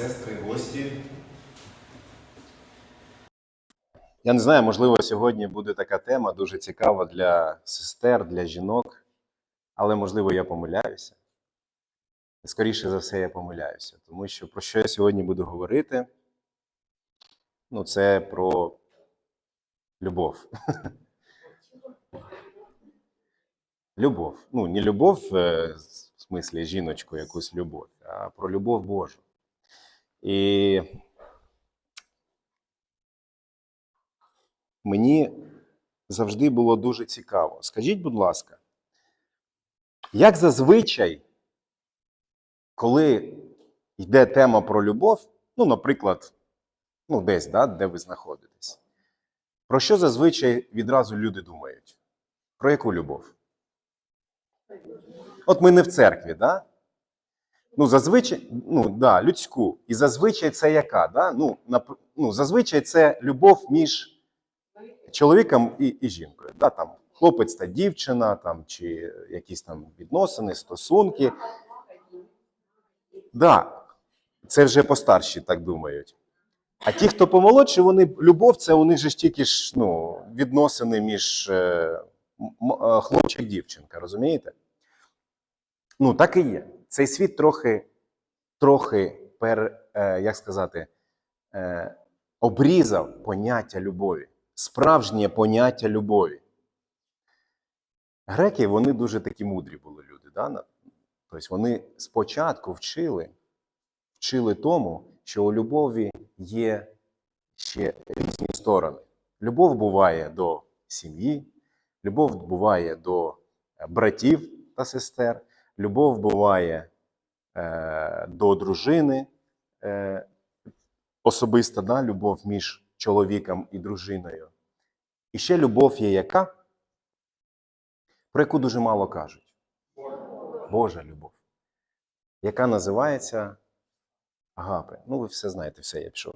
сестри, гості. Я не знаю, можливо, сьогодні буде така тема дуже цікава для сестер, для жінок, але можливо я помиляюся. Скоріше за все, я помиляюся, тому що про що я сьогодні буду говорити? Ну, це про любов. Любов. Ну, не любов е, в смислі жіночку, якусь любов, а про любов Божу. І мені завжди було дуже цікаво. Скажіть, будь ласка, як зазвичай, коли йде тема про любов, ну, наприклад, ну, десь, да, де ви знаходитесь, про що зазвичай відразу люди думають? Про яку любов? От ми не в церкві, да? Ну, зазвичай, ну, да, людську. І зазвичай це яка? Да? Ну, нап- ну, зазвичай це любов між чоловіком і, і жінкою. Да? Там, хлопець та дівчина, там, чи якісь там відносини, стосунки. Да, це вже постарші так думають. А ті, хто помолодші, вони любов, це у них же ж тільки ж ну, відносини між е, е, хлопчик і дівчинка, розумієте? Ну, так і є. Цей світ трохи, трохи пер, е, як сказати, е, обрізав поняття любові, справжнє поняття любові. Греки, вони дуже такі мудрі були люди. Да? Тобто вони спочатку вчили, вчили тому, що у любові є ще різні сторони. Любов буває до сім'ї, любов буває до е, братів та сестер, любов буває е, до дружини, е, особиста да, любов між чоловіком і дружиною. І ще любов є яка, про яку дуже мало кажуть. Божа любов, яка називається Агапе. Ну, ви все знаєте, все, я пішов.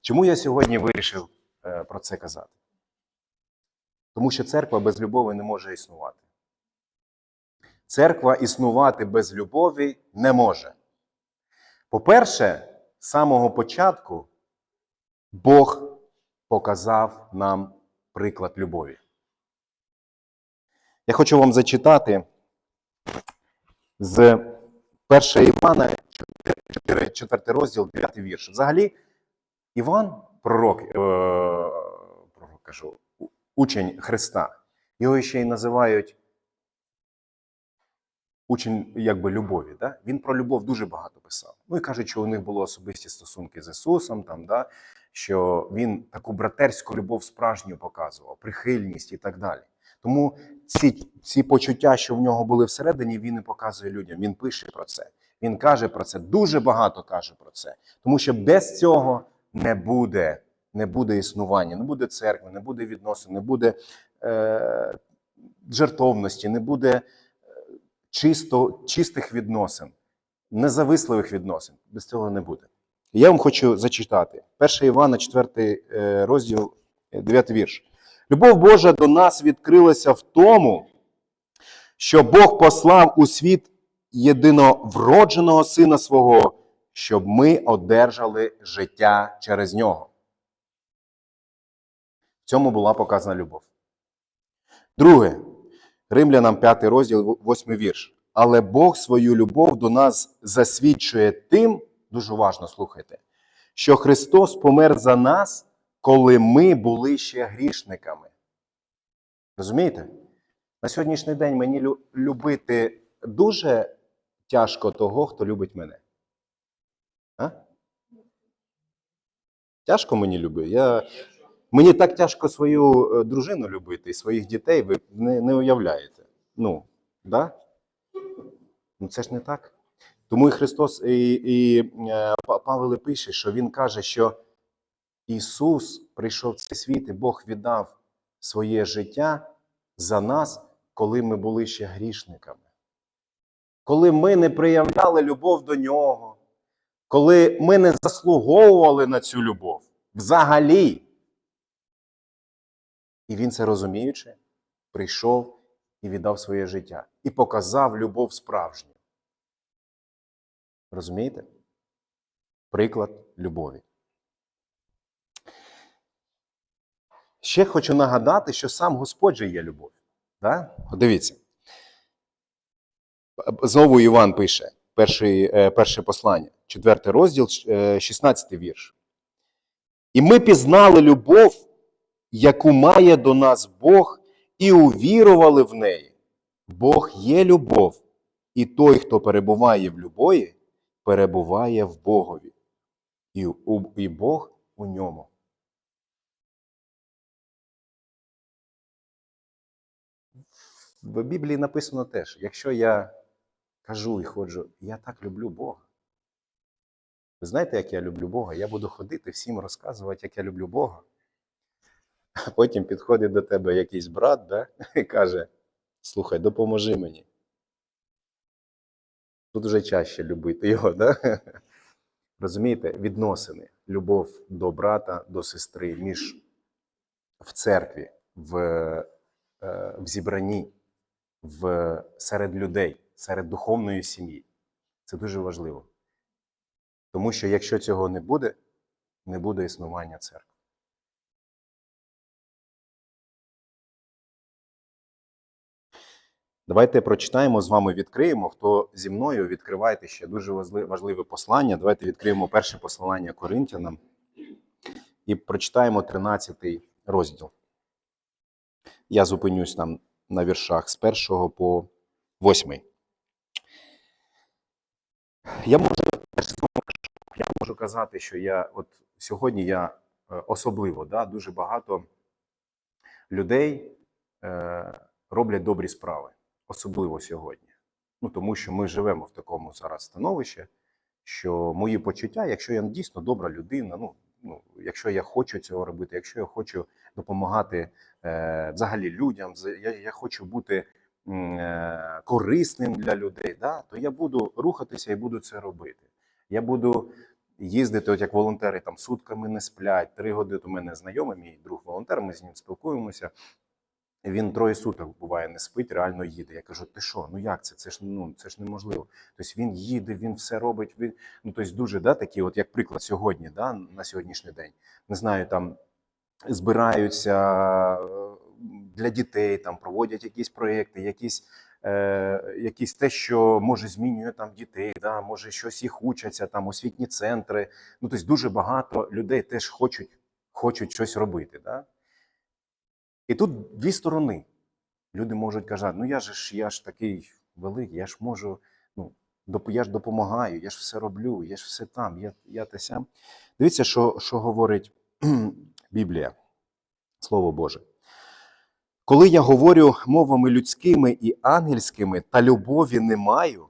Чому я сьогодні вирішив е, про це казати? Тому що церква без любові не може існувати. Церква існувати без любові не може. По-перше, з самого початку Бог показав нам приклад любові. Я хочу вам зачитати з 1 Івана, 4, 4 розділ, 9 вірш. Взагалі, Іван, пророк, е, пророк кажу, учень Христа, його ще й називають учень якби любові. Да? Він про любов дуже багато писав. Ну і кажуть, що у них були особисті стосунки з Ісусом, там, да? що він таку братерську любов справжню показував, прихильність і так далі. Тому ці, ці почуття, що в нього були всередині, він і показує людям. Він пише про це. Він каже про це, дуже багато каже про це. Тому що без цього не буде, не буде існування, не буде церкви, не буде відносин, не буде е, жертовності, не буде е, чисто, чистих відносин, независливих відносин. Без цього не буде. Я вам хочу зачитати. 1 Івана, 4 е, розділ, 9 вірш. Любов Божа до нас відкрилася в тому, що Бог послав у світ єдиновродженого Сина свого, щоб ми одержали життя через нього. Цьому була показана любов. Друге, Римлянам 5 розділ, 8 вірш. Але Бог свою любов до нас засвідчує тим, дуже уважно слухайте, що Христос помер за нас, коли ми були ще грішниками. Розумієте? На сьогоднішній день мені любити дуже тяжко того, хто любить мене. А? Тяжко мені любити. Я... Мені так тяжко свою е, дружину любити і своїх дітей, ви не, не уявляєте. Ну, да? ну, це ж не так. Тому і Христос і, і е, Павел пише, що Він каже, що Ісус прийшов в цей світ, і Бог віддав своє життя за нас, коли ми були ще грішниками. Коли ми не проявляли любов до Нього, коли ми не заслуговували на цю любов взагалі. І він це розуміючи, прийшов і віддав своє життя. І показав любов справжню. Розумієте? Приклад любові. Ще хочу нагадати, що сам Господь же є любов. Да? Дивіться. Знову Іван пише перший, е, перше послання, 4 розділ, е, 16 вірш. І ми пізнали любов, яку має до нас Бог, і увірували в неї. Бог є любов, і той, хто перебуває в любові, перебуває в Богові, і, і Бог у ньому. В Біблії написано теж: якщо я кажу і ходжу, я так люблю Бога. Ви знаєте, як я люблю Бога? Я буду ходити всім розказувати, як я люблю Бога. А потім підходить до тебе якийсь брат да, і каже: Слухай, допоможи мені. Тут вже чаще любити його, да? Розумієте, відносини, любов до брата, до сестри між в церкві, в, е, в зібранні, в, серед людей, серед духовної сім'ї. Це дуже важливо. Тому що якщо цього не буде, не буде існування церкви. Давайте прочитаємо з вами, відкриємо. Хто зі мною відкривайте ще дуже важливе послання. Давайте відкриємо перше послання Коринтянам і прочитаємо 13 розділ. Я зупинюсь там на віршах з 1 по 8. Я можу, я можу казати, що я от сьогодні я е, особливо, да, дуже багато людей е, роблять добрі справи, особливо сьогодні. Ну, тому що ми живемо в такому зараз становищі, що мої почуття, якщо я дійсно добра людина, ну, ну якщо я хочу цього робити, якщо я хочу допомагати е, взагалі людям, я, я хочу бути е, корисним для людей, да, то я буду рухатися і буду це робити. Я буду їздити, от як волонтери там сутками не сплять, три години. У мене знайомий, мій друг волонтер, ми з ним спілкуємося. Він троє суток буває, не спить, реально їде. Я кажу: ти що? Ну як це? Це ж ну це ж неможливо. Тобто він їде, він все робить. Він ну тобто дуже да, такі, от як приклад сьогодні, да, на сьогоднішній день. Не знаю, там збираються е, для дітей, там проводять якісь проекти, якісь. Е, якісь те, що може змінює там дітей, да, може щось їх учаться, там освітні центри. Ну, тобто дуже багато людей теж хочуть, хочуть щось робити. Да? І тут дві сторони. Люди можуть казати, ну я ж я ж такий великий, я ж можу, ну, я ж допомагаю, я ж все роблю, я ж все там, я, я те сям. Дивіться, що, що говорить Біблія, Слово Боже. Коли я говорю мовами людськими і ангельськими, та любові не маю,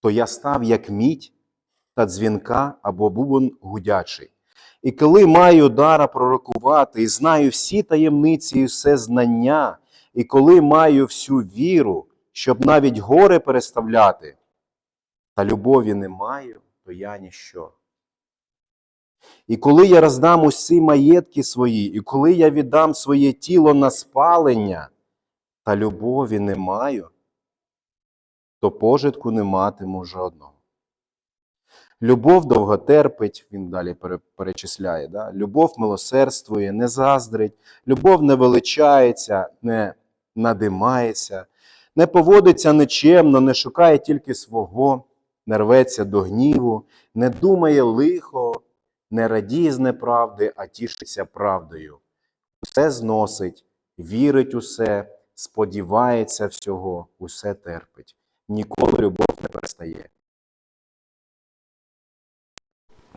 то я став як мідь та дзвінка або бубон гудячий. І коли маю дара пророкувати, і знаю всі таємниці і все знання, і коли маю всю віру, щоб навіть горе переставляти, та любові не маю, то я ніщо. І коли я роздам усі маєтки свої, і коли я віддам своє тіло на спалення, та любові не маю, то пожитку не матиму жодного. Любов довготерпить, він далі перечисляє. Да? Любов милосердствує, не заздрить, любов не величається, не надимається, не поводиться нечемно, не шукає тільки свого, не рветься до гніву, не думає лихо, не радіє з неправди, а тішиться правдою. Усе зносить, вірить усе, сподівається всього, усе терпить. Ніколи любов не перестає.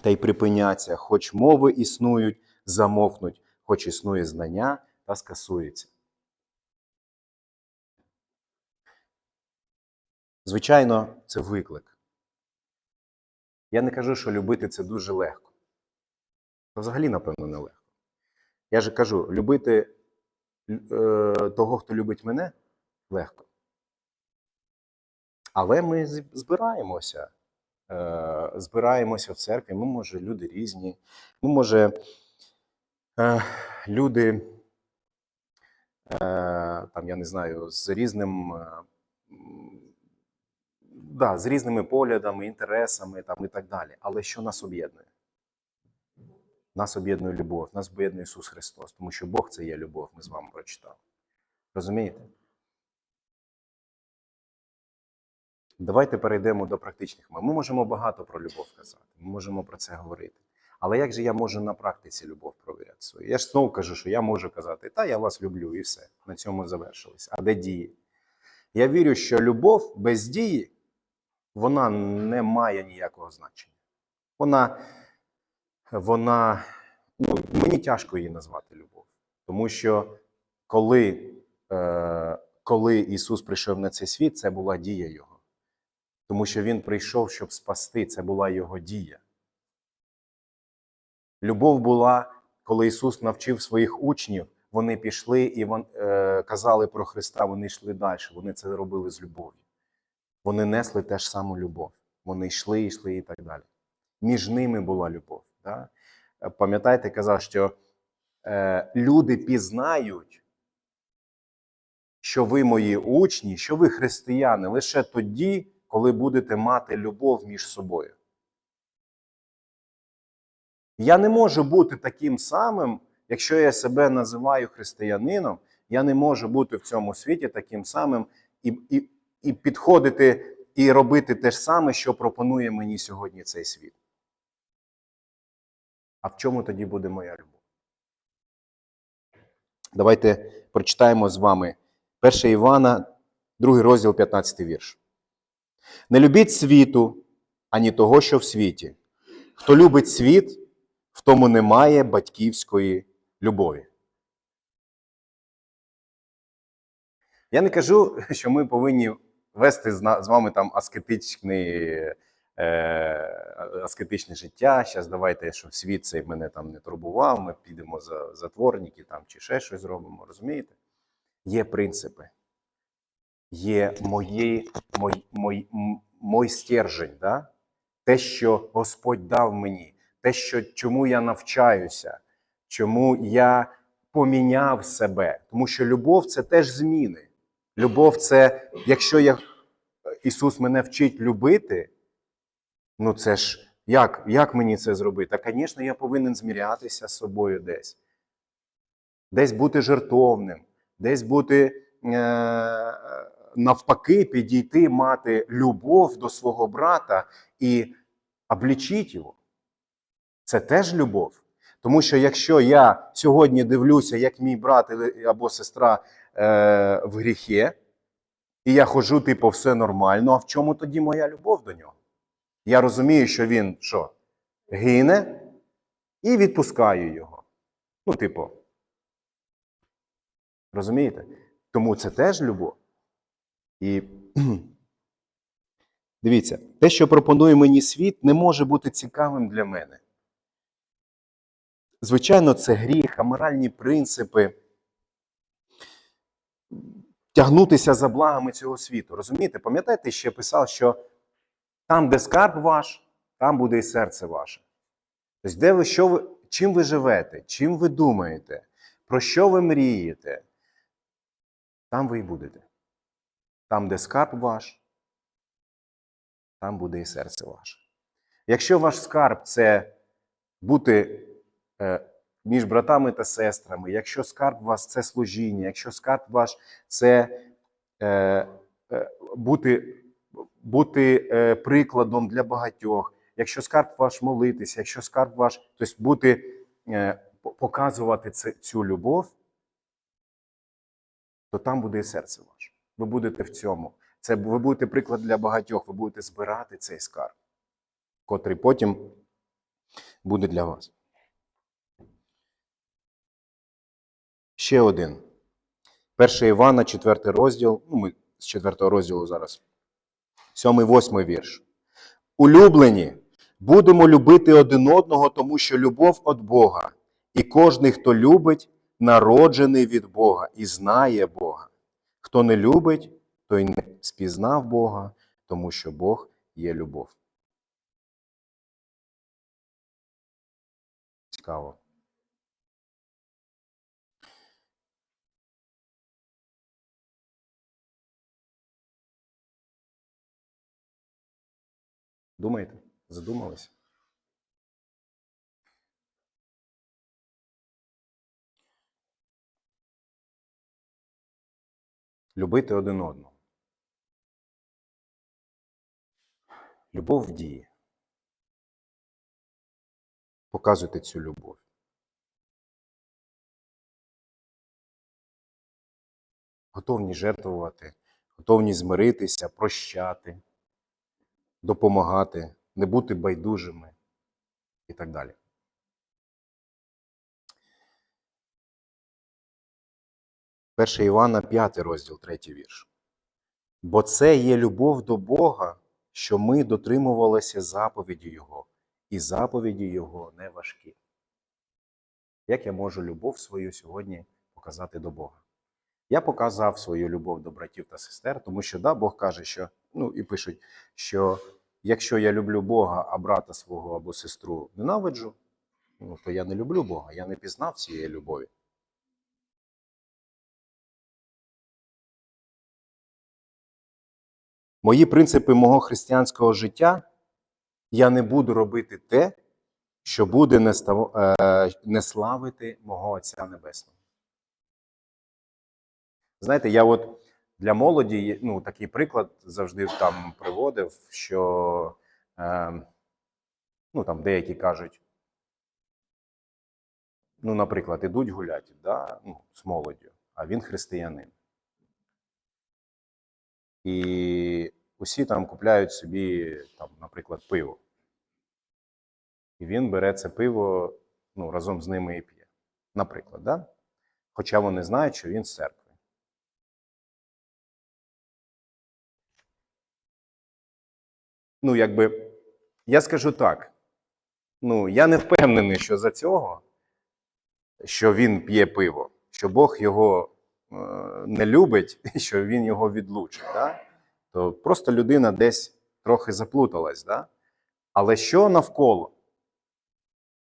Та й припиняться, хоч мови існують, замовкнуть, хоч існує знання та скасується. Звичайно, це виклик. Я не кажу, що любити це дуже легко. Це взагалі, напевно, не легко. Я же кажу, любити е, того, хто любить мене, легко. Але ми збираємося. Е, збираємося в церкві. Ми, може, люди різні. Ми, може, е, люди е, там, я не знаю, з різним. Да, з різними поглядами, інтересами там, і так далі. Але що нас об'єднує? Нас об'єднує любов, нас об'єднує Ісус Христос, тому що Бог це є любов, ми з вами прочитали. Розумієте? Давайте перейдемо до практичних. Ми можемо багато про любов казати, ми можемо про це говорити. Але як же я можу на практиці любов провіряти свою? Я ж знову кажу, що я можу казати, та я вас люблю, і все. На цьому завершилось. А де дії? Я вірю, що любов без дії вона не має ніякого значення. Вона, вона ну, мені тяжко її назвати любов. Тому що коли, е, коли Ісус прийшов на цей світ, це була дія Його. Тому що Він прийшов, щоб спасти, це була Його дія. Любов була, коли Ісус навчив своїх учнів, вони пішли і е, казали про Христа, вони йшли далі. Вони це робили з любов'ю. Вони несли теж саму любов. Вони йшли, йшли і так далі. Між ними була любов. Да? Е, Пам'ятаєте, казав, що е, люди пізнають, що ви мої учні, що ви християни лише тоді, коли будете мати любов між собою. Я не можу бути таким самим, якщо я себе називаю християнином, я не можу бути в цьому світі таким самим і, і, і підходити і робити те ж саме, що пропонує мені сьогодні цей світ. А в чому тоді буде моя любов? Давайте прочитаємо з вами 1 Івана, 2 розділ, 15 вірш. Не любіть світу, ані того, що в світі. Хто любить світ, в тому немає батьківської любові. Я не кажу, що ми повинні вести з вами там аскетичний, е, аскетичне життя. Зараз давайте, щоб світ цей мене там не турбував, ми підемо за затворники там, чи ще щось зробимо. Розумієте? Є принципи. Є мої, мой, мой, мой стержень, да? те, що Господь дав мені, те, що, чому я навчаюся, чому я поміняв себе. Тому що любов це теж зміни. Любов це, якщо я, Ісус мене вчить любити, ну це ж як, як мені це зробити? Звісно, я повинен змірятися з собою десь. Десь бути жертовним, десь бути е, навпаки, підійти, мати любов до свого брата і облічити його. Це теж любов. Тому що якщо я сьогодні дивлюся, як мій брат або сестра е, в гріхі, і я ходжу, типу, все нормально, а в чому тоді моя любов до нього? Я розумію, що він що? Гине і відпускаю його. Ну, типу. Розумієте? Тому це теж любов. І дивіться, те, що пропонує мені світ, не може бути цікавим для мене. Звичайно, це гріх, аморальні принципи. Тягнутися за благами цього світу. Розумієте? Пам'ятаєте, ще писав, що там, де скарб ваш, там буде і серце ваше. Тобто, де ви, що ви, чим ви живете, чим ви думаєте, про що ви мрієте, там ви і будете. Там, де скарб ваш, там буде і серце ваше. Якщо ваш скарб це бути е, між братами та сестрами, якщо скарб вас це служіння, якщо скарб ваш це е, е, бути, бути е, прикладом для багатьох, якщо скарб ваш молитися, якщо скарб ваш, тобто бути, е, показувати це, цю любов, то там буде і серце ваше. Ви будете в цьому. Це ви будете приклад для багатьох, ви будете збирати цей скарб, котрий потім буде для вас. Ще один. 1 Івана, 4 розділ. Ну, ми з 4 розділу зараз. 7-8 вірш. Улюблені, будемо любити один одного, тому що любов від Бога. І кожний, хто любить, народжений від Бога і знає Бога. Хто не любить, той не спізнав Бога, тому що Бог є любов. Цікаво. Думаєте? Задумались? Любити один одного. Любов в дії. Показуйте цю любов. Готовні жертвувати, готовні змиритися, прощати, допомагати, не бути байдужими і так далі. Перше Івана, 5 розділ, 3 вірш. Бо це є любов до Бога, що ми дотримувалися заповіді Його, і заповіді Його не важкі. Як я можу любов свою сьогодні показати до Бога? Я показав свою любов до братів та сестер, тому що да, Бог каже, що ну і пишуть, що якщо я люблю Бога, а брата свого або сестру ненавиджу, ну то я не люблю Бога, я не пізнав цієї любові. Мої принципи мого християнського життя я не буду робити те, що буде не, став... е, не славити мого Отця Небесного. Знаєте, я от для молоді ну, такий приклад завжди там приводив, що е, ну, там деякі кажуть, ну, наприклад, ідуть гуляти да, ну, з молоддю, а він християнин. І усі там купляють собі, там, наприклад, пиво. І він бере це пиво ну, разом з ними і п'є. Наприклад, да? хоча вони знають, що він з церкви. Ну, якби, я скажу так. Ну, я не впевнений, що за цього, що він п'є пиво, що Бог його не любить, що він його відлучить. Да? То просто людина десь трохи заплуталась. Да? Але що навколо?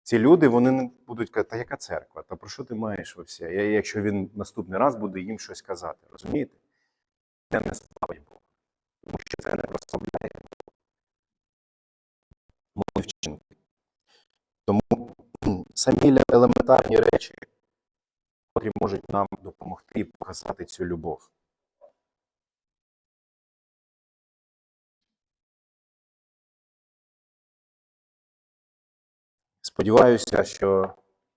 Ці люди вони будуть казати, та яка церква? Та про що ти маєш вообще? Я- Якщо він наступний раз буде їм щось казати, розумієте? Це не славить Бога. Тому що це не мої вчинки. Тому самі елементарні речі, котрі можуть нам допомогти і показати цю любов. Сподіваюся, що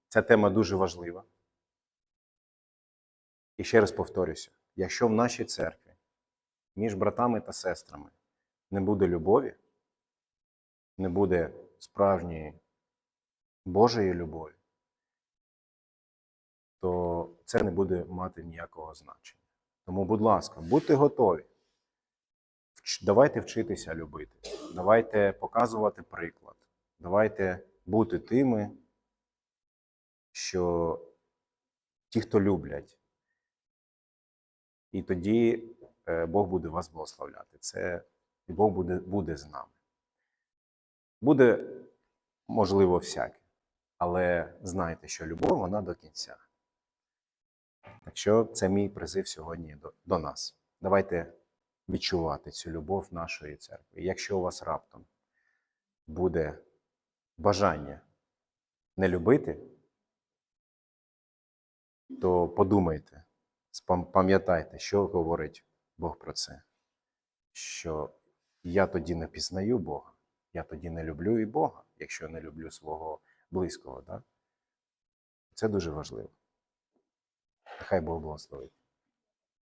ця тема дуже важлива. І ще раз повторюся: якщо в нашій церкві між братами та сестрами не буде любові, не буде справжньої Божої любові, то це не буде мати ніякого значення. Тому, будь ласка, будьте готові. Давайте вчитися любити, давайте показувати приклад, давайте бути тими, що ті, хто люблять, і тоді е, Бог буде вас благословляти. Це і Бог буде, буде з нами. Буде, можливо, всяке, але знайте, що любов вона до кінця. Так що це мій призив сьогодні до, до нас. Давайте відчувати цю любов нашої церкви. І якщо у вас раптом буде бажання не любити, то подумайте, пам'ятайте, що говорить Бог про це. Що я тоді не пізнаю Бога, я тоді не люблю і Бога, якщо не люблю свого близького. Да? Це дуже важливо. Нехай Бог благословить.